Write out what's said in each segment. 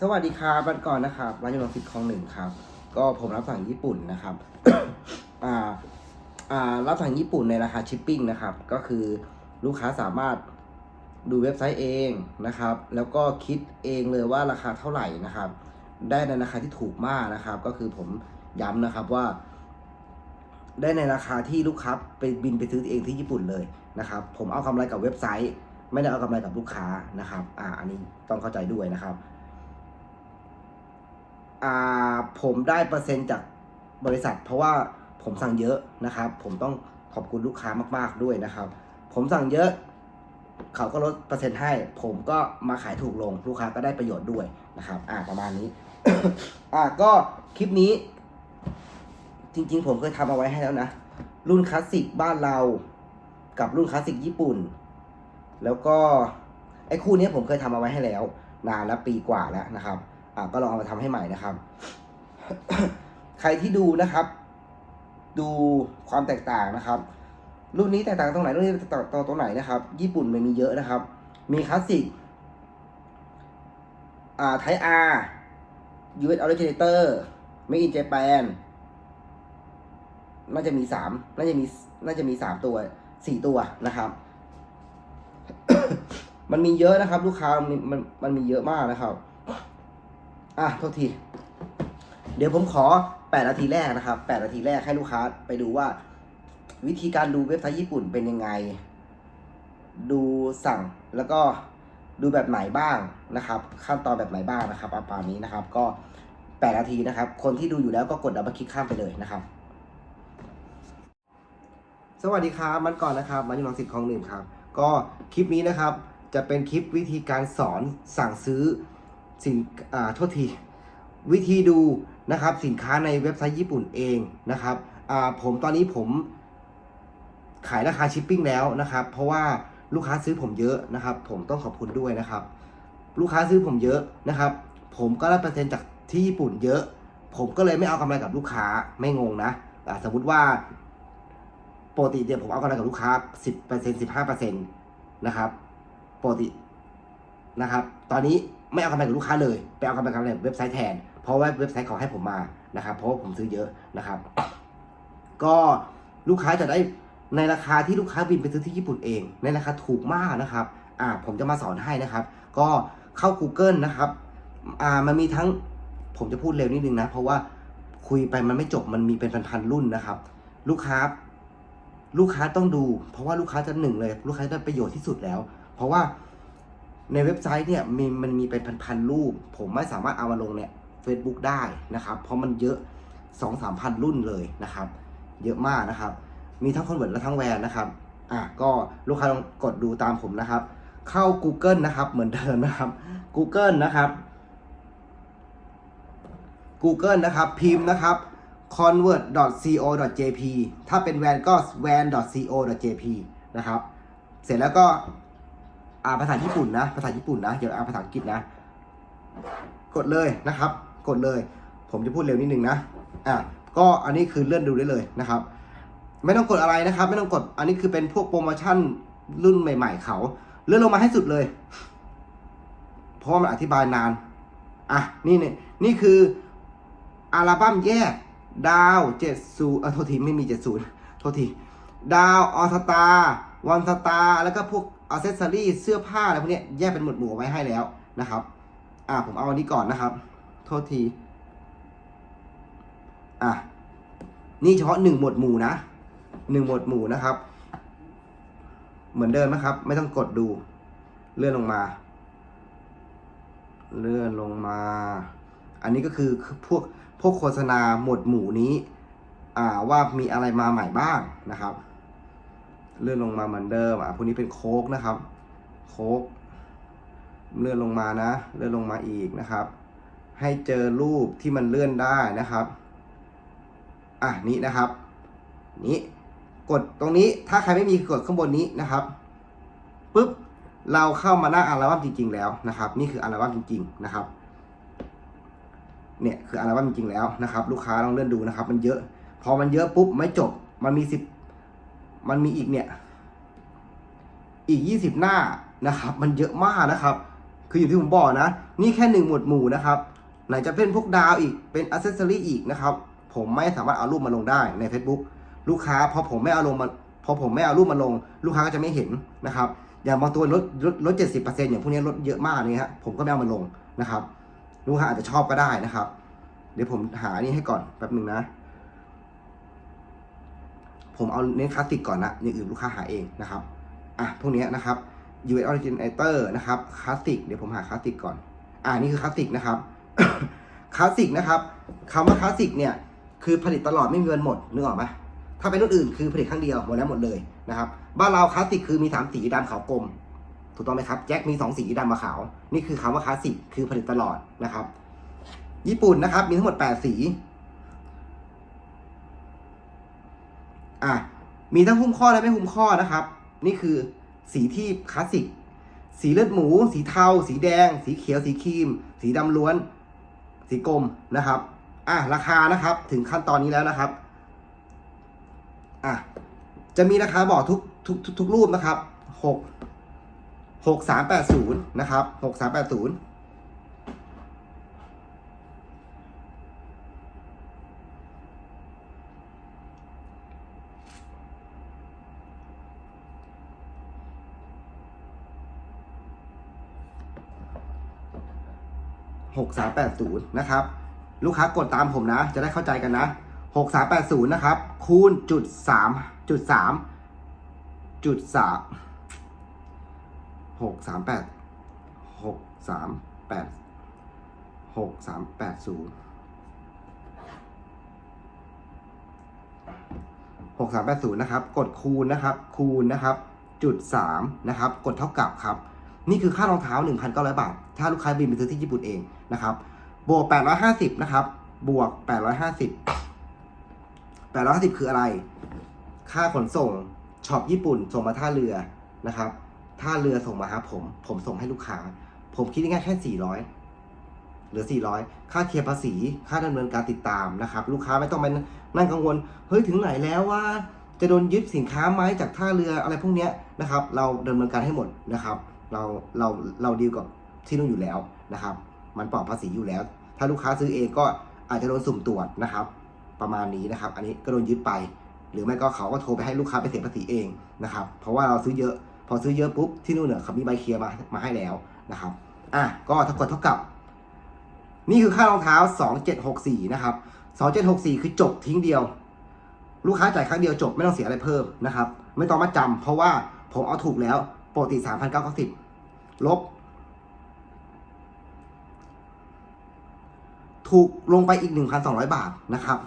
สวัสดีครับวันก่อนนะครับร้านยูนฟิตของหนึ่งครับ ก็ผมรับสั่งญี่ปุ่นนะครับอ่าอ่ารับสั่งญี่ปุ่นในราคาชิปปิ้งนะครับ ก็คือลูกค้าสามารถดูเว็บไซต์เองนะครับ แล้วก็คิดเองเลยว่าราคาเท่าไหร่นะครับ ได้ในราคาที่ถูกมากนะครับ ก็คือผมย้ำนะครับว่า ได้ในราคาที่ลูกค้าไปบินไปซื้อเองที่ญี่ปุ่นเลยนะครับ ผมเอากำไรกับเว็บไซต์ ไม่ได้เอากำไรกับลูกค้านะครับ อ่า อันนี้ต้องเข้าใจด้วยนะครับ ผมได้เปอร์เซ็นต์จากบริษัท เพราะว่าผมสั่งเยอะนะครับ ผมต้องขอบคุณลูกค้ามาก ๆด้วยนะครับ ผมสั่งเยอะเขาก็ลดเปอร์เซ็นต์ให้ ผมก็มาขายถูกลง ลูกค้าก็ได้ประโยชน์ด้วยนะครับ อ่าประมาณนี้ อ่าก็คลิปนี้ จริง ๆ ผมเคยทำเอาไว้ให้แล้วนะ รุ่นคลาสสิกบ้านเรากับรุ่นคลาสสิกญี่ปุ่น แล้วก็ไอ้คู่นี้ผมเคยทำเอาไว้ให้แล้ว นานแล้วปีกว่าแล้วนะครับ อ่าก็ลองเอามาทำให้ใหม่นะครับ ใครที่ดูนะครับ ดูความแตกต่างนะครับ รุ่นนี้แตกต่างตรงไหนรุ่นนี้แตกต่างตรงไหนนะครับ ญี่ปุ่นมันมีเยอะนะครับ มีคลาสสิกอ่าไทอาร์ US Originator Made in Japan น่าจะมีสามน่าจะมีน่าจะมีสามตัวสี่ตัวนะครับ มันมีเยอะนะครับ ลูกค้ามันมันมันมีเยอะมากนะครับ อะโทษที เดี๋ยวผมขอแปดนาทีแรกนะครับแปดนาทีแรกให้ลูกค้าไปดูว่า วิธีการดูเว็บไซต์ญี่ปุ่นเป็นยังไง ดูสั่งแล้วก็ดูแบบไหนบ้างนะครับ ขั้นตอนแบบไหนบ้างนะครับประมานี้นะครับ ก็แปดนาทีนะครับ คนที่ดูอยู่แล้วก็กดดับเบิลคลิกข้ามไปเลยนะครับ สวัสดีครับมันก่อนนะครับ มันอยู่ลังสิตคลองหนึ่งครับ ก็คลิปนี้นะครับ จะเป็นคลิปวิธีการสอนสั่งซื้อ สินอ่าโทษทีวิธีดูนะครับสินค้าในเว็บไซต์ญี่ปุ่นเองนะครับอ่าผมตอนนี้ผมขายราคาชิปปิ้งแล้วนะครับ เพราะว่าลูกค้าซื้อผมเยอะนะครับ ผมต้องขอบคุณด้วยนะครับ ลูกค้าซื้อผมเยอะนะครับ ผมก็ได้เปอร์เซ็นต์จากที่ญี่ปุ่นเยอะ ผมก็เลยไม่เอากำไรกับลูกค้าไม่งงนะอ่าสมมุติว่าปกติเนี่ยผมเอากำไรกับลูกค้า 10% 15%นะครับปกติ นะครับ ตอนนี้ไม่เอากำไรกับลูกค้าเลย ไปเอากำไรกับเว็บไซต์แทน เพราะว่าเว็บไซต์เขาให้ผมมานะครับ เพราะผมซื้อเยอะนะครับ ก็ลูกค้าจะได้ในราคาที่ลูกค้าบินไปซื้อที่ญี่ปุ่นเอง ในราคาถูกมากนะครับ อ่า ผมจะมาสอนให้นะครับ ก็เข้า Google นะครับ อ่า มันมีทั้ง ผมจะพูดเร็วนิดนึงนะ เพราะว่าคุยไปมันไม่จบ มันมีเป็นพันๆรุ่นนะครับ ลูกค้า ลูกค้าต้องดู เพราะว่าลูกค้าจะหนึ่งเลย ลูกค้าได้ประโยชน์ที่สุดแล้ว เพราะว่า ในเว็บไซต์เนี่ยมีมันมีเป็นพันๆรูป ผมไม่สามารถเอามาลงเนี่ย Facebook ได้นะครับ เพราะมันเยอะสองสามพันรุ่นเลยนะครับ เยอะมากนะครับ มีทั้งคอนเวิร์ตและทั้งแวนนะครับอะก็ลูกค้าลองกดดูตามผมนะครับ เข้า Google นะครับเหมือนเดิมนะครับ Google นะครับ Google นะครับพิมพ์นะครับ convert.co.jp ถ้าเป็นแวนก็ van.co.jp นะครับ เสร็จแล้วก็ อ่านภาษาญี่ปุ่นนะ ภาษาญี่ปุ่นนะอย่าอ่านภาษาอังกฤษนะ กดเลยนะครับ กดเลย ผมจะพูดเร็วนิดนึงนะ อะ ก็อันนี้คือเลื่อนดูได้เลยนะครับ ไม่ต้องกดอะไรนะครับ ไม่ต้องกด อันนี้คือเป็นพวกโปรโมชั่นรุ่นใหม่ ๆ เขา เลื่อนลงมาให้สุดเลย เพราะมันอธิบายนาน อะ นี่นี่นี่คืออัลบั้มแยกดาวเจ็ดศูนย์เออโทษทีไม่มีเจ็ดศูนย์โทษที ดาวออสตาวันสตาแล้วก็พวก อ c เซสซอรี่เสื้อผ้าอะไรพวกเนี้ยแยกเป็นหมวดหมู่ไว้ให้แล้วนะครับ อะผมเอาอันนี้ก่อนนะครับ โทษที อะ นี่เฉพาะหนึ่งหมวดหมู่นะหนึ่งหมวดหมู่นะครับ เหมือนเดิมนะครับ ไม่ต้องกดดู เลื่อนลงมา เลื่อนลงมา อันนี้ก็คือพวกพวกโฆษณาหมวดหมู่นี้ อ่าว่ามีอะไรมาใหม่บ้างนะครับ เลื่อนลงมาเหมือนเดิมอะพวกนี้เป็นโค้กนะครับ โค้กเลื่อนลงมานะ เลื่อนลงมาอีกนะครับ ให้เจอรูปที่มันเลื่อนได้นะครับอะนี่นะครับ นี้กดตรงนี้ถ้าใครไม่มีกดข้างบนนี้นะครับปุ๊บเราเข้ามาหน้าอัลบั้มจริง ๆ แล้วนะครับ นี่คืออัลบั้มจริง ๆ นะครับ เนี่ยคืออัลบั้มจริงๆแล้วนะครับ ลูกค้าลองเลื่อนดูนะครับ มันเยอะ พอมันเยอะปุ๊บไม่จบ มันมีสิบ มันมีอีกเนี่ยอีกยี่สิบหน้านะครับ มันเยอะมากนะครับ คืออย่างที่ผมบอกนะ นี่แค่หนึ่งหมวดหมู่นะครับ ไหนจะเป็นพวกดาวอีกเป็นอ c เซสซอรี่อีกนะครับ ผมไม่สามารถเอารูปมาลงได้ใน Facebook ลูกค้าพอผมไม่เอาลงมาพอผมไม่เอารูปมาลง ลูกค้าก็จะไม่เห็นนะครับ อย่างบางตัวลดลดลดเจ็ดสิบเปอร์เซ็นต์อย่างพวกนี้ลดเยอะมากเลยฮะผมก็ไม่เอามาลงนะครับ ลูกค้าอาจจะชอบก็ได้นะครับ เดี๋ยวผมหานี่ให้ก่อนแป๊บหนึ่งนะ ผมเอาเน้นคลาสสิกก่อนนะอย่างอื่นลูกค้าหาเองนะครับอะพวกนี้นะครับ US Originator นะครับคลาสสิกเดี๋ยวผมหาคลาสสิกก่อน อ่านี่คือคลาสสิกนะครับคลาสสิกนะครับคำว่าคลาสสิกเนี่ยคือผลิตตลอดไม่มีวันหมดนึกออกไหมถ้าเป็นรุ่นอื่นคือผลิตครั้งเดียวหมดแล้วหมดเลยนะครับบ้านเราคลาสสิกคือมีสามสีดำขาวกลมถูกต้องไหมครับแจ็คมีสองสีดำกับขาว นี่คือคำว่าคลาสสิกคือผลิตตลอดนะครับ ญี่ปุ่นนะครับมีทั้งหมดแปดสี อะมีทั้งหุ้มข้อและไม่หุ้มข้อนะครับ นี่คือสีที่คลาสสิก สีเลือดหมู สีเทา สีแดง สีเขียว สีครีม สีดำล้วน สีกรมนะครับ อะราคานะครับ ถึงขั้นตอนนี้แล้วนะครับ อะจะมีราคาบอกทุกทุกทุกทุกรูปนะครับหกหกสามแปดศูนย์นะครับหกสามแปดศูนย์ หกสามแปดศูนย์นะครับ ลูกค้ากดตามผมนะ จะได้เข้าใจกันนะหกสามแปดศูนย์นะครับ คูณจุดสามจุดสามจุดสามหกสามแปดหกสามแปดหกสามแปดศูนย์หกสามแปดศูนย์นะครับ กดคูณนะครับ คูณนะครับ จุดสามนะครับ กดเท่ากับครับ นี่คือค่ารองเท้า 1,900 บาท ถ้าลูกค้าบินไปซื้อที่ญี่ปุ่นเองนะครับ บวก 850 นะครับ บวก 850 850 คืออะไร ค่าขนส่งช็อปญี่ปุ่น ส่งมาท่าเรือนะครับ ท่าเรือส่งมาหาผม ผมส่งให้ลูกค้า ผมคิดง่ายแค่ 400เหลือ 400 ค่าเคลียร์ภาษี ค่าดำเนินการติดตามนะครับ ลูกค้าไม่ต้องไปนั่งกังวล เฮ้ย ถึงไหนแล้วว่าจะโดนยึดสินค้าไหมจากท่าเรืออะไรพวกเนี้ยนะครับ เราดำเนินการให้หมดนะครับ เราเราเราดีลกับที่นู่นอยู่แล้วนะครับ มันปลอดภาษีอยู่แล้ว ถ้าลูกค้าซื้อเองก็อาจจะโดนสุ่มตรวจนะครับ ประมาณนี้นะครับ อันนี้ก็โดนยึดไป หรือไม่ก็เขาก็โทรไปให้ลูกค้าไปเสียภาษีเองนะครับ เพราะว่าเราซื้อเยอะ พอซื้อเยอะปุ๊บที่นู่นเนี่ยเขามีใบเคลียร์มามาให้แล้วนะครับ อะก็ถ้ากดเท่ากับ นี่คือค่ารองเท้า 2764 นะครับ 2764 คือจบทิ้งเดียว ลูกค้าจ่ายครั้งเดียวจบไม่ต้องเสียอะไรเพิ่มนะครับ ไม่ต้องมาจำเพราะว่าผมเอาถูกแล้ว ปกติ3,990ลบ ถูกลงไปอีก1,200บาทนะครับ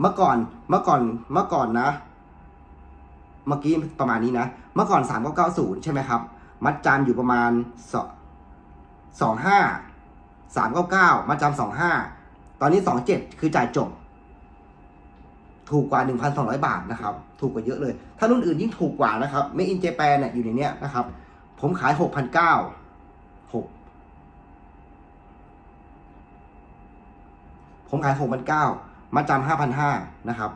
เมื่อก่อนเมื่อก่อนเมื่อก่อนนะ เมื่อกี้ประมาณนี้นะ เมื่อก่อน3990ใช่ไหมครับ มัดจำอยู่ประมาณสองห้าสามเก้าเก้ามัดจำสองห้าตอนนี้สองเจ็ดคือจ่ายจบ ถูกกว่า 1,200 บาทนะครับ ถูกกว่าเยอะเลย ถ้ารุ่นอื่นยิ่งถูกกว่านะครับไม่อินเจแปนเนี่ยอยู่ในเนี้ยนะครับ ผมขาย 6,900 6ผมขาย 6,900มาจำ5,500นะครับ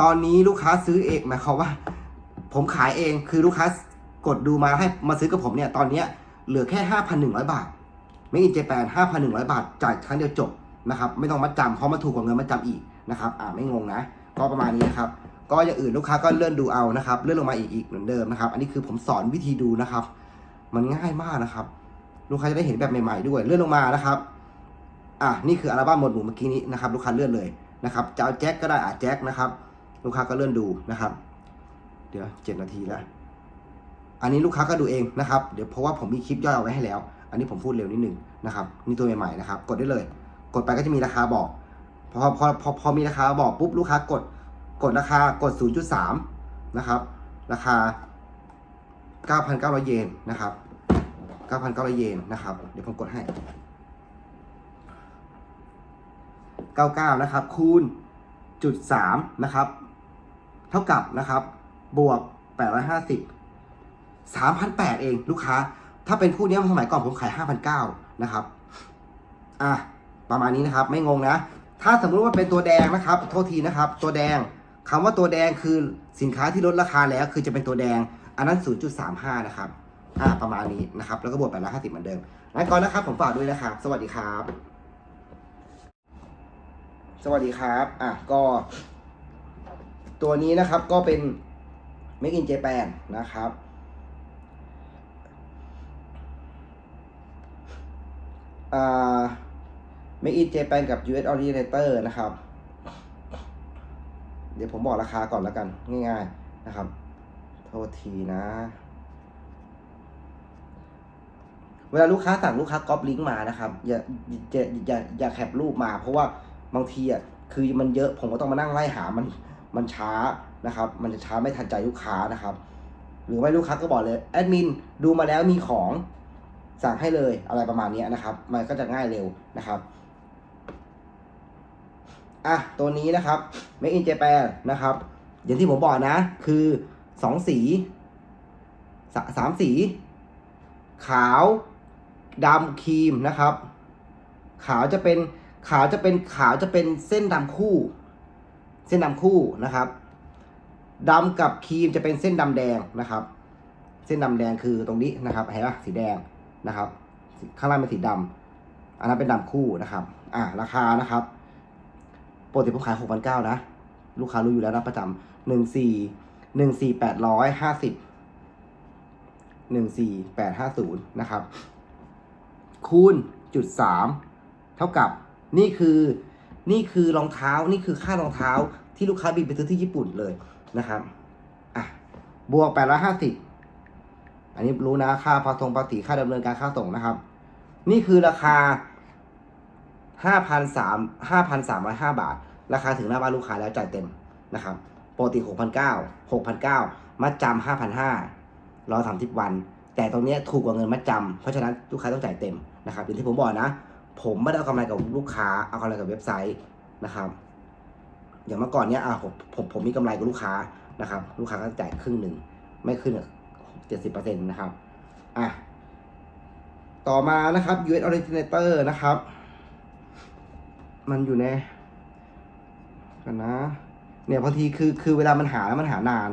ตอนนี้ลูกค้าซื้อเองหมายความว่า ผมขายเองคือลูกค้ากดดูมาให้มาซื้อกับผมเนี่ย ตอนเนี้ยเหลือแค่ 5,100 บาท ไม่อินเจแปน5,100 บาท จ่ายครั้งเดียวจบ นะครับ ไม่ต้องมาจำเพราะมันถูกกว่าเงินมาจำอีกนะครับ อ่าไม่งงนะ ก็ประมาณนี้นะครับ ก็อย่างอื่นลูกค้าก็เลื่อนดูเอานะครับ เลื่อนลงมาอีกอีกเหมือนเดิมนะครับ อันนี้คือผมสอนวิธีดูนะครับ มันง่ายมากนะครับ ลูกค้าจะได้เห็นแบบใหม่ๆด้วย เลื่อนลงมานะครับ อะนี่คืออัลบั้มหมดหมู่เมื่อกี้นี้นะครับ ลูกค้าเลื่อนเลยนะครับจะเอาแจ็คก็ได้อะแจ็คนะครับ ลูกค้าก็เลื่อนดูนะครับ เดี๋ยวเจ็ดนาทีแล้วอันนี้ลูกค้าก็ดูเองนะครับ เดี๋ยวเพราะว่าผมมีคลิปย่อยเอาไว้ให้แล้ว อันนี้ผมพูดเร็วนิดนึงนะครับนี่ตัวใหม่ๆนะครับ กดได้เลย กดไปก็จะมีราคาบอก พอพอพอพอมีราคาบอกปุ๊บลูกค้ากดกดราคากด 0.3 นะครับ ราคา 9,900 เยนนะครับ 9,900 เยนนะครับ เดี๋ยวผมกดให้ 99 นะครับ คูณจุด3นะครับ เท่ากับนะครับ บวก 850 3,800 เองลูกค้า ถ้าเป็นคู่นี้สมัยก่อนผมขาย 5,900 นะครับ อะ ประมาณนี้นะครับ ไม่งงนะ ถ้าสมมุติว่าเป็นตัวแดงนะครับ โทษทีนะครับ ตัวแดงคำว่าตัวแดงคือสินค้าที่ลดราคาแล้ว คือจะเป็นตัวแดง อันนั้น 0.35 นะครับอ่าประมาณนี้นะครับ แล้วก็บวกแปดร้อยห้าสิบเหมือนเดิมแล้วก่อนนะครับ ผมฝากด้วยนะครับ สวัสดีครับ สวัสดีครับ อะก็ ตัวนี้นะครับก็เป็น Make in Japan นะครับอ่า Make in Japan กับ US Originator นะครับ เดี๋ยวผมบอกราคาก่อนแล้วกัน ง่ายๆนะครับ โทษทีนะ เวลาลูกค้าสั่งลูกค้าก๊อปลิงก์มานะครับ อย่าอย่าอย่าอย่าแคปรูปมา เพราะว่าบางทีอะคือมันเยอะผมก็ต้องมานั่งไล่หามันมันช้านะครับ มันจะช้าไม่ทันใจลูกค้านะครับ หรือไม่ลูกค้าก็บอกเลยแอดมินดูมาแล้วมีของสั่งให้เลยอะไรประมาณนี้นะครับ มันก็จะง่ายเร็วนะครับ อะตัวนี้นะครับ Make in Japan นะครับ อย่างที่ผมบอกนะ คือสองสีสาสามสี ขาวดำครีมนะครับ ขาวจะเป็นขาวจะเป็นขาวจะเป็นเส้นดำคู่ เส้นดำคู่นะครับดำกับครีมจะเป็นเส้นดำแดงนะครับ เส้นดำแดงคือตรงนี้นะครับเห็นปะสีแดงนะครับ ข้างล่างเป็นสีดำอันนั้นเป็นดำคู่นะครับ อ่าราคานะครับ ปกติผมขายหกพันเก้านะ ลูกค้ารู้อยู่แล้วนะประจำหนึ่งสี่หนึ่งสี่แปดร้อยห้าสิบหนึ่งสี่แปดห้าศูนย์นะครับ คูณจุดสามเท่ากับนี่คือนี่คือรองเท้านี่คือค่ารองเท้าที่ลูกค้าบินไปซื้อที่ญี่ปุ่นเลยนะครับอะบวกแปดร้อยห้าสิบอันนี้รู้นะค่าภาษีภาษีค่าดำเนินการค่าส่งนะครับ นี่คือราคา ห้าพันสามห้าพันสามร้อยห้าบาท ราคาถึงหน้าบ้านลูกค้าแล้วจ่ายเต็มนะครับปกติหกพันเก้าหกพันเก้ามัดจำห้าพันห้ารอสามสิบวัน แต่ตรงนี้ถูกกว่าเงินมัดจำเพราะฉะนั้นลูกค้าต้องจ่ายเต็มนะครับอย่างที่ผมบอกนะ ผมไม่ได้เอากำไรกับลูกค้าเอากำไรกับเว็บไซต์นะครับ อย่างเมื่อก่อนเนี้ยอะผมผมผมมีกำไรกับลูกค้านะครับ ลูกค้าก็จ่ายครึ่งหนึ่งไม่ขึ้นเจ็ดสิบเปอร์เซ็นต์นะครับอะต่อมานะครับ US Originator นะครับ มันอยู่ในกันนะ เนี่ยบางทีคือคือเวลามันหาแล้วมันหานาน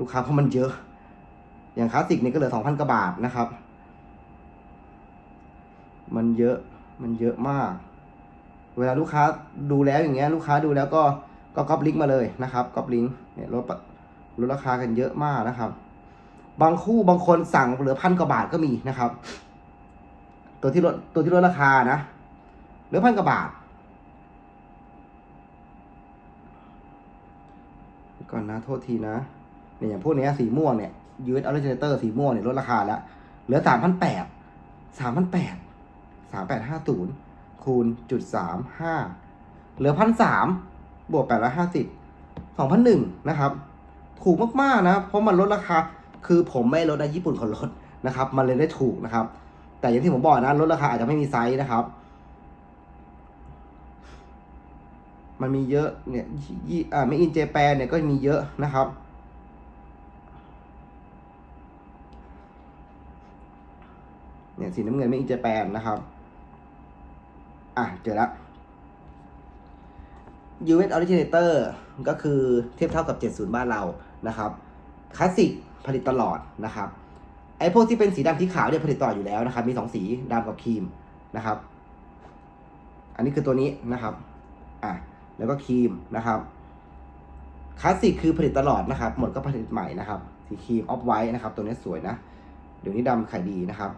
ลูกค้าเพราะมันเยอะ อย่างคลาสสิกเนี่ยก็เหลือสองพันกว่าบาทนะครับ มันเยอะมันเยอะมาก เวลาลูกค้าดูแล้วอย่างเงี้ย ลูกค้าดูแล้วก็ก็ก๊อปลิงก์มาเลยนะครับก๊อปลิงก์เนี่ยลดลดราคากันเยอะมากนะครับ บางคู่บางคนสั่งเหลือพันกว่าบาทก็มีนะครับ ตัวที่ลดตัวที่ลดราคานะเหลือพันกว่าบาท ก่อนนะโทษทีนะเนี่ยอย่างพวกเนี้ยสีม่วงเนี่ย US Originator สีม่วงเนี่ยลดราคาแล้วเหลือสามพันแปดสามพันแปดสามแปดห้าศูนย์คูณจุดสามห้าเหลือพันสามบวกแปดร้อยห้าสิบสองพันหนึ่งนะครับ ถูกมากๆนะ เพราะมันลดราคา คือผมไม่ลดนะญี่ปุ่นเขาลดนะครับ มันเลยได้ถูกนะครับ แต่อย่างที่ผมบอกนะลดราคาอาจจะไม่มีไซส์นะครับ มันมีเยอะเนี่ยยี่อ่าไม่อินเจแปนเนี่ยก็มีเยอะนะครับ เนี่ยสีน้ำเงินไม่อินเจแปนนะครับ อะเจอแล้ว US Originator ก็คือเทียบเท่ากับ 70 บ้านเรานะครับคลาสสิกผลิตตลอดนะครับไอพวกที่เป็นสีดำที่ขาวเนี่ยผลิตต่ออยู่แล้วนะครับ มีสองสีดำกับครีมนะครับ อันนี้คือตัวนี้นะครับ อะ แล้วก็ครีมนะครับคลาสสิกคือผลิตตลอดนะครับ หมดก็ผลิตใหม่นะครับสีครีมออฟไวท์นะครับ ตัวนี้สวยนะ เดี๋ยวนี้ดำขายดีนะครับ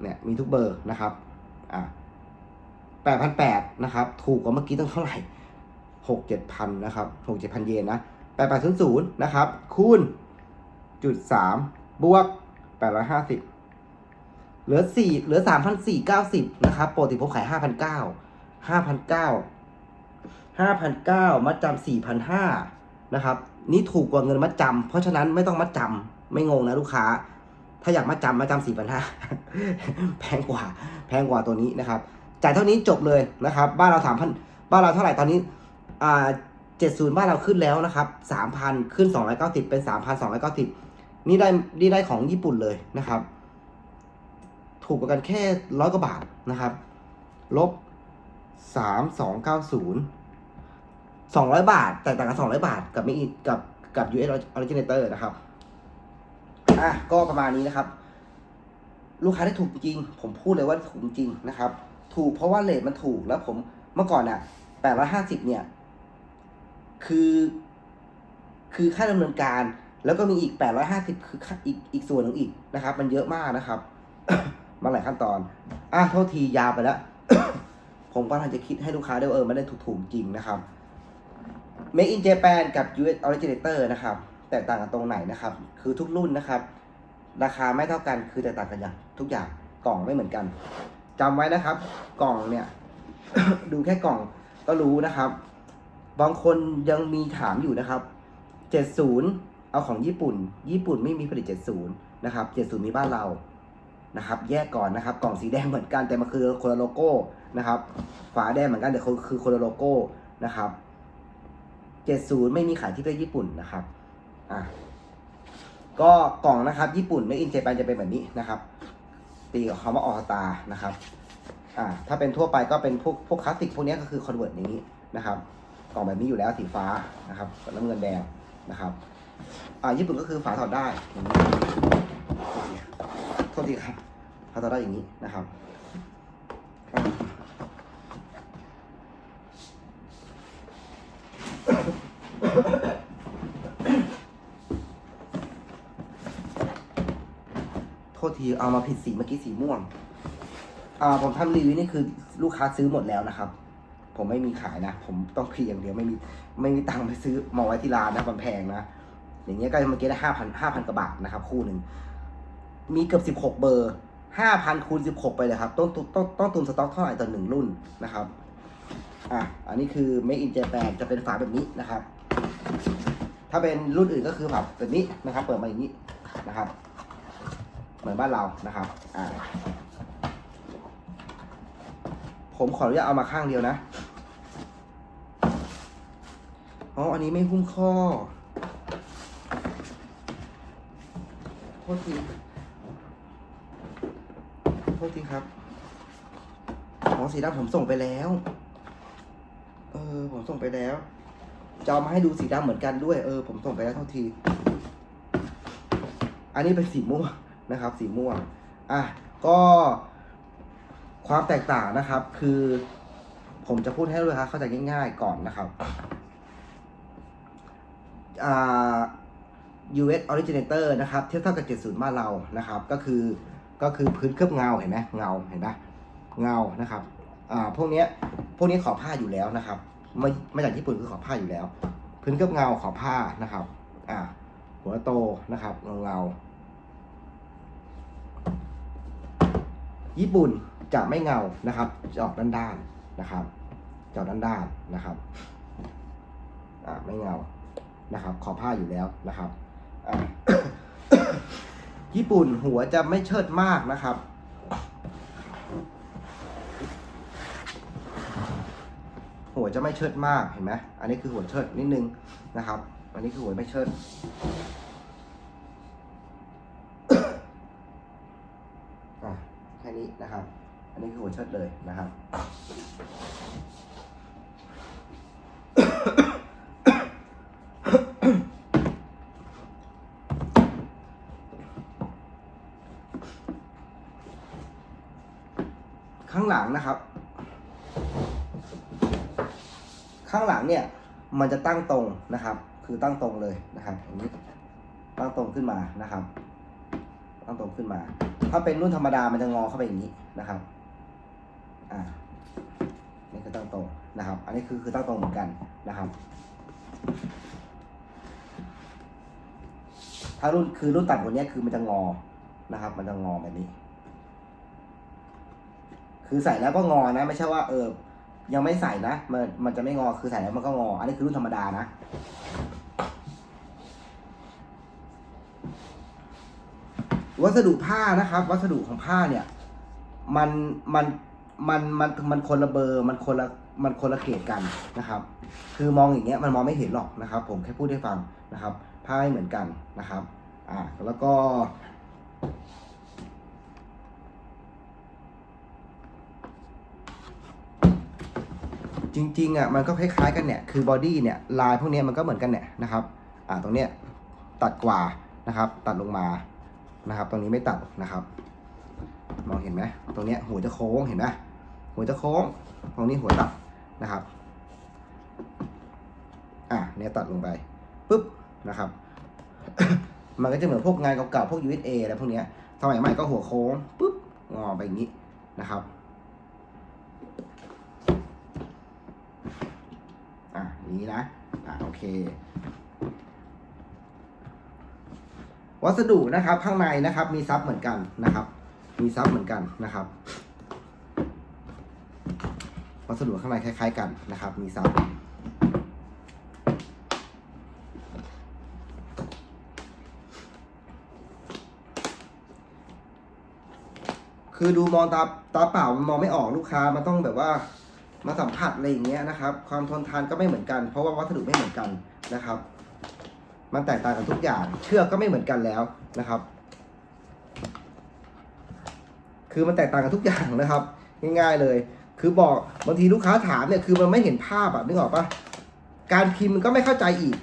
เนี่ยมีทุกเบอร์นะครับอะแปดพันแปดนะครับ ถูกกว่าเมื่อกี้ตั้งเท่าไหร่หกเจ็ดพันนะครับหกเจ็ดพันเยนนะแปดแปดศูนย์ศูนย์นะครับ คูณจุดสามบวกแปดร้อยห้าสิบเหลือสี่เหลือสามพันสี่เก้าสิบนะครับปกติผมขายห้าพันเก้าห้าพันเก้า ห้าพันเก้ามัดจำสี่พันห้านะครับนี่ถูกกว่าเงินมัดจำเพราะฉะนั้นไม่ต้องมัดจำไม่งงนะลูกค้า ถ้าอยากมาจำมาจำสี่พันห้าแพงกว่าแพงกว่าตัวนี้นะครับจ่ายเท่านี้จบเลยนะครับ บ้านเราสามพันบ้านเราเท่าไหร่ตอนนี้อ่าเจ็ดศูนย์บ้านเราขึ้นแล้วนะครับสามพันขึ้นสองร้อยเก้าสิบเป็นสามพันสองร้อยเก้าสิบนี่ได้นี่ได้ของญี่ปุ่นเลยนะครับ ถูกกว่ากันแค่ร้อยกว่าบาทนะครับ ลบสามสองร้อยบาท แตกต่างกันสองร้อยบาท กับไม่กับกับ US Originator นะครับ อะ ก็ประมาณนี้นะครับ ลูกค้าได้ถูกจริง ผมพูดเลยว่าถูกจริงนะครับ ถูกเพราะว่าเลทมันถูกแล้วผมเมื่อก่อนอะแปดร้อยห้าสิบเนี่ย คือ คือค่าดำเนินการ แล้วก็มีอีกแปดร้อยห้าสิบคือค่าอีกอีกส่วนหนึ่งอีกนะครับ มันเยอะมากนะครับ มาหลายขั้นตอน อะโทษทียาวไปแล้ว ผมก็ทันจะคิดให้ลูกค้าได้เออมันได้ถูกๆจริงนะครับ Make in Japan กับ US Originator นะครับ แตกต่างกันตรงไหนนะครับ คือทุกรุ่นนะครับ ราคาไม่เท่ากันคือแตกต่างกันอย่างทุกอย่างกล่องไม่เหมือนกันจำไว้นะครับ กล่องเนี่ย ดูแค่กล่องก็รู้นะครับ บางคนยังมีถามอยู่นะครับ 70 เอาของญี่ปุ่น ญี่ปุ่นไม่มีผลิต 70 นะครับ 70 มีบ้านเรานะครับ แยกก่อนนะครับ กล่องสีแดงเหมือนกันแต่มันคือคนละโลโก้นะครับ ฝาแดงเหมือนกันแต่คือคนละโลโก้นะครับ 70 ไม่มีขายที่ประเทศญี่ปุ่นนะครับอะก็กล่องนะครับ ญี่ปุ่นในอินเจแปนจะเป็นแบบนี้นะครับ ตีกับคำว่าออสตานะครับอ่าถ้าเป็นทั่วไปก็เป็นพวกพวกคลาสสิกพวกนี้ก็คือคอนเวิร์ตอย่างนี้นะครับ กล่องแบบนี้อยู่แล้วสีฟ้านะครับกับน้ำเงินแดงนะครับอ่าญี่ปุ่นก็คือฝาถอดได้โทษทีครับฝาถอดได้อย่างนี้นะครับอ่าโท ษทีเอามาผิดสีเมื่อกี้สีม่วง อ่า ผมทำรีวิวนี่คือลูกค้าซื้อหมดแล้วนะครับ ผมไม่มีขายนะ ผมต้องพีอย่างเดียวไม่มีไม่มีตังค์ไปซื้อมาไว้ที่ร้านนะมันแพงนะ อย่างเงี้ยก็เมื่อกี้ได้ห้าพันห้าพันกว่าบาทนะครับ คู่หนึ่ง มีเกือบสิบหกเบอร์ห้าพันคูณสิบหกไปเลยครับ ต้นทุนต้นต้นทุนสต็อกเท่าไหร่ต่อหนึ่งรุ่นนะครับ อะ อันนี้คือ Make in Japan จะเป็นฝาแบบนี้นะครับ ถ้าเป็นรุ่นอื่นก็คือแบบแบบนี้นะครับ เปิดมาอย่างนี้นะครับ เหมือนบ้านเรานะครับอ่าผมขออนุญาตเอามาข้างเดียวนะอ๋ออันนี้ไม่หุ้มข้อโทษทีโทษทีครับของสีดำผมส่งไปแล้ว เออ ผมส่งไปแล้วจะเอามาให้ดูสีดำเหมือนกันด้วย เออ ผมส่งไปแล้วเท่าที อันนี้เป็นสีม่วง นะครับ สีม่วงอะก็ความแตกต่างนะครับ คือ ผมจะพูดให้ลูกค้าเข้าใจง่าย ๆ ก่อนนะครับอ่า US Originator นะครับเทียบเท่ากับ 70 บ้านเรานะครับ ก็คือก็คือพื้นเคลือบเงาเห็นไหมเงาเห็นไหมเงานะครับอ่าพวกเนี้ยพวกนี้ขอบผ้าอยู่แล้วนะครับมามาจากญี่ปุ่นคือขอบผ้าอยู่แล้ว พื้นเคลือบเงาขอบผ้านะครับ อ่าหัวโตนะครับเงาเงา ญี่ปุ่นจะไม่เงานะครับจะออกด้านๆนะครับจะออกด้านๆนะครับอ่าไม่เงานะครับขอบผ้าอยู่แล้วนะครับอ่าญี่ปุ่นหัวจะไม่เชิดมากนะครับ หัวจะไม่เชิดมากเห็นไหมอันนี้คือหัวเชิดนิดนึงนะครับ อันนี้คือหัวไม่เชิด อะแค่ นะครับ อันนี้คือหัวเชิดเลยนะครับ ข้างหลังนะครับ ข้างหลังเนี่ยมันจะตั้งตรงนะครับ คือตั้งตรงเลยนะครับอย่างนี้ตั้งตรงขึ้นมานะครับ ตั้งตรงขึ้นมา ถ้าเป็นรุ่นธรรมดามันจะงอเข้าไปอย่างนี้นะครับ อ่า นี่คือตั้งตรงนะครับ อันนี้คือคือตั้งตรงเหมือนกันนะครับ ถ้ารุ่นคือรุ่นต่ำกว่านี้คือมันจะงอนะครับ มันจะงอแบบนี้ คือใส่แล้วก็งอนะ ไม่ใช่ว่าเออยังไม่ใส่นะ มันมันจะไม่งอ คือใส่แล้วมันก็งอ อันนี้คือรุ่นธรรมดานะ วัสดุผ้านะครับ วัสดุของผ้าเนี่ยมันมันมันมันมันคนละเบอร์มันคนละมันคนละเกรดกันนะครับ คือมองอย่างเงี้ยมันมองไม่เห็นหรอกนะครับ ผมแค่พูดให้ฟังนะครับผ้าไม่เหมือนกันนะครับอ่าแล้วก็ จริงๆอะมันก็คล้ายๆกันเนี่ยคือบอดี้เนี่ยลายพวกเนี้ยมันก็เหมือนกันเนี่ยนะครับอ่าตรงเนี้ยตัดกว่านะครับ ตัดลงมา นะครับ ตรงนี้ไม่ตัดนะครับ มองเห็นไหมตรงนี้หัวจะโค้งเห็นไหมหัวจะโค้ง ตรงนี้หัวตัดนะครับ อะเนี่ยตัดลงไปปุ๊บนะครับ มันก็จะเหมือนพวกงานเก่าๆพวก USA อะไรพวกเนี้ยสมัยใหม่ก็หัวโค้งปุ๊บงอไปอย่างนี้นะครับอะนี้นะอะโอเค วัสดุนะครับข้างในนะครับ มีซับเหมือนกันนะครับ มีซับเหมือนกันนะครับ วัสดุข้างในคล้าย ๆ กันนะครับ มีซับคือดูมองตาตาเปล่ามันมองไม่ออกลูกค้ามันต้องแบบว่ามาสัมผัสอะไรอย่างเงี้ยนะครับ ความทนทานก็ไม่เหมือนกัน เพราะว่าวัสดุไม่เหมือนกันนะครับ มันแตกต่างกันทุกอย่าง เชือกก็ไม่เหมือนกันแล้วนะครับ คือมันแตกต่างกันทุกอย่างนะครับ ง่ายๆเลย คือบอกบางทีลูกค้าถามเนี่ยคือมันไม่เห็นภาพอะนึกออกปะการพิมพ์มันก็ไม่เข้าใจอีก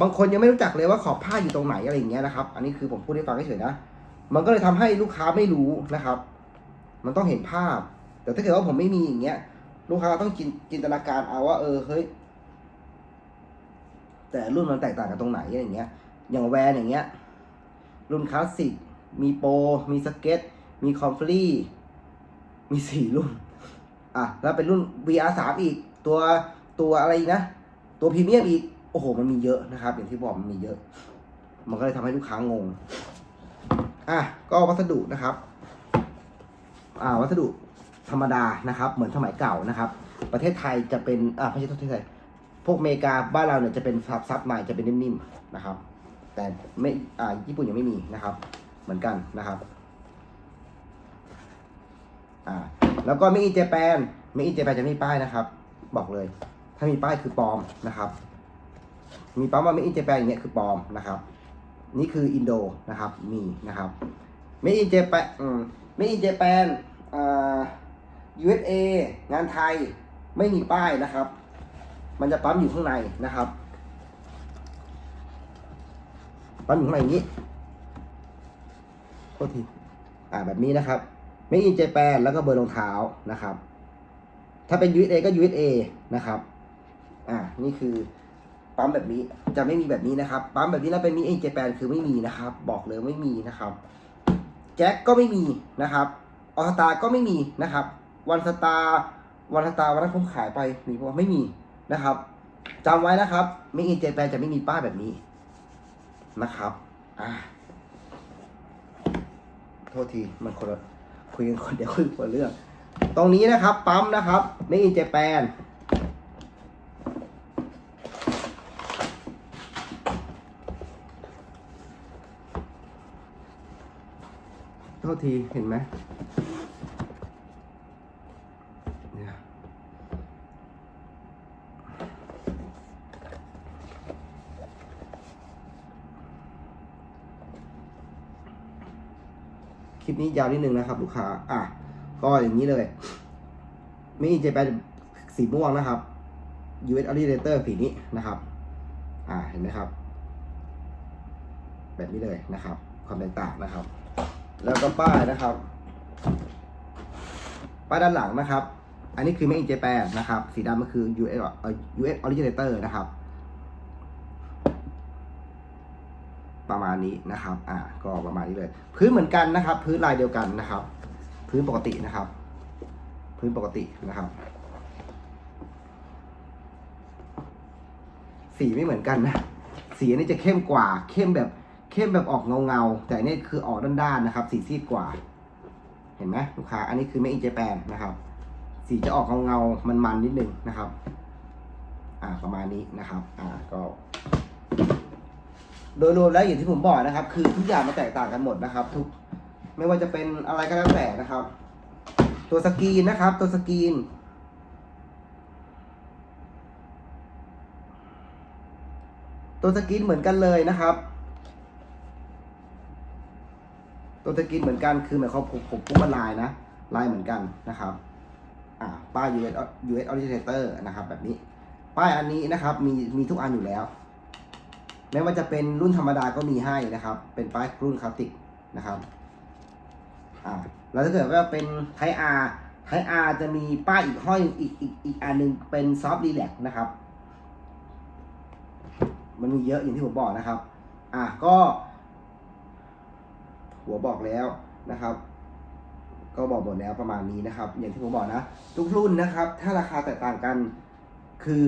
บางคนยังไม่รู้จักเลยว่าขอบผ้าอยู่ตรงไหนอะไรอย่างเงี้ยนะครับ อันนี้คือผมพูดให้ฟังเฉยๆนะ มันก็เลยทำให้ลูกค้าไม่รู้นะครับ มันต้องเห็นภาพ แต่ถ้าเกิดว่าผมไม่มีอย่างเงี้ย ลูกค้าต้องจินจินตนาการเอาว่า เออเฮ้ย แต่รุ่นมันแตกต่างกันตรงไหนอะไรอย่างเงี้ย อย่างแวนอย่างเงี้ย รุ่นคลาสสิก มีโปรมีสเก็ต มีคอมฟลีมีสี่รุ่น อะ แล้วเป็นรุ่น VR 3อีก ตัวตัวอะไรอีกนะ ตัวพรีเมียมอีก โอ้โห มันมีเยอะนะครับ อย่างที่บอกมันมีเยอะ มันก็เลยทำให้ลูกค้างง อะ ก็วัสดุนะครับ อ่า วัสดุธรรมดานะครับ เหมือนสมัยเก่านะครับ ประเทศไทยจะเป็น อ่าไม่ใช่ประเทศไทย พวกอเมริกาบ้านเราเนี่ยจะเป็นซับซับในจะเป็นนิ่มๆนะครับ แต่ไม่อ่าญี่ปุ่นยังไม่มีนะครับ เหมือนกันนะครับอ่าแล้วก็ไม่อินเจแปนไม่อินเจแปนจะไม่มีป้ายนะครับ บอกเลย ถ้ามีป้ายคือปลอมนะครับ มีปั๊มว่าไม่อินเจแปนอย่างเงี้ยคือปลอมนะครับ นี่คืออินโดนะครับมีนะครับไม่อินเจแปนไม่อินเจแปนอ่า USA งานไทยไม่มีป้ายนะครับ มันจะปั๊มอยู่ข้างในนะครับ ปั๊มอยู่ข้างในอย่างนี้โทษทีอ่าแบบนี้นะครับไม่อินเจแปนแล้วก็เบอร์รองเท้านะครับ ถ้าเป็น USA ก็ USA นะครับ อ่านี่คือปั๊มแบบนี้จะไม่มีแบบนี้นะครับ ปั๊มแบบนี้แล้วเป็นมีเอ็นเจแปนคือไม่มีนะครับ บอกเลยไม่มีนะครับแจ็คก็ไม่มีนะครับออสตาก็ไม่มีนะครับ วันสตาร์วันสตาร์วันนั้นผมขายไปมีบอกว่าไม่มี นะครับจำไว้นะครับไม่เอ็นเจแปนจะไม่มีป้ายแบบนี้นะครับอ่าโทษทีมันคนคุยกันคนเดียวคุยคนเรื่อง ตรงนี้นะครับ ปั๊มนะครับไม่อินเจแปนโทษทีเห็นไหม ลิปนี้ยาวนิดนึงนะครับ ลูกค้า อะ ก็อย่างนี้เลยไม่อินเจแปนสีม่วงนะครับ US Originator สีนี้นะครับ อ่า เห็นไหมครับ แบบนี้เลยนะครับ ความแตกต่างนะครับ แล้วก็ป้ายนะครับ ป้ายด้านหลังนะครับ อันนี้คือ Made in Japan นะครับ สีดำก็คือ US US Originator นะครับ ประมาณนี้นะครับ อ่า ก็ประมาณนี้เลย พื้นเหมือนกันนะครับ พื้นลายเดียวกันนะครับ พื้นปกตินะครับ พื้นปกตินะครับ สีไม่เหมือนกันนะ สีอันนี้จะเข้มกว่า เข้มแบบ เข้มแบบออกเงาเงาแต่นี่คือออกด้านๆนะครับ สีซีดกว่า เห็นไหมลูกค้า อันนี้คือไม่อินเจแปนนะครับ สีจะออกเงาเงามันๆนิดนึงนะครับ อ่า ประมาณนี้นะครับ อ่า ก็ โดยรวมแล้วอย่างที่ผมบอกนะครับ คือทุกอย่างมันแตกต่างกันหมดนะครับ ทุกไม่ว่าจะเป็นอะไรก็แล้วแต่นะครับ ตัวสกรีนนะครับ ตัวสกรีนตัวสกรีนเหมือนกันเลยนะครับ ตัวสกรีนเหมือนกันคือหมายความผมผมพูดว่าลายนะลายเหมือนกันนะครับอ่าป้าย US US Originator นะครับ แบบนี้ ป้ายอันนี้นะครับ มีมีทุกอันอยู่แล้ว ไม่ว่าจะเป็นรุ่นธรรมดาก็มีให้นะครับ เป็นป้ายรุ่นคลาสสิกนะครับอ่าแล้วถ้าเกิดว่าเป็นไทอาร์ไทอาร์จะมีป้ายอีกห้อยอีกอีกอีกอันหนึ่งเป็นซอฟต์รีแลกนะครับ มันมีเยอะอย่างที่ผมบอกนะครับ อะก็ หัวบอกแล้วนะครับ ก็บอกหมดแล้วประมาณนี้นะครับ อย่างที่ผมบอกนะ ทุกรุ่นนะครับ ถ้าราคาแตกต่างกันคือ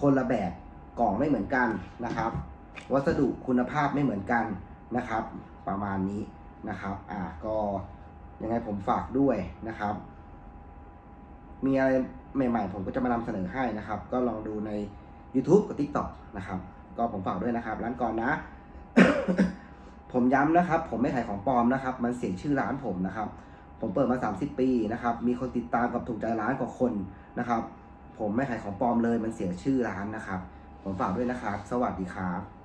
คนละแบบ กล่องไม่เหมือนกันนะครับ วัสดุคุณภาพไม่เหมือนกันนะครับ ประมาณนี้นะครับ อะก็ยังไงผมฝากด้วยนะครับ มีอะไรใหม่ๆ ผมก็จะมานำเสนอให้นะครับ ก็ลองดูใน YouTube กับ TikTok นะครับ ก็ผมฝากด้วยนะครับ ร้านก่อนนะ ผมย้ำนะครับ ผมไม่ขายของปลอมนะครับ มันเสียชื่อร้านผมนะครับ ผมเปิดมา 30 ปีนะครับ มีคนติดตามกับถูกใจร้านกว่าคนนะครับ ผมไม่ขายของปลอมเลย มันเสียชื่อร้านนะครับ ผมฝากด้วยนะครับ สวัสดีครับ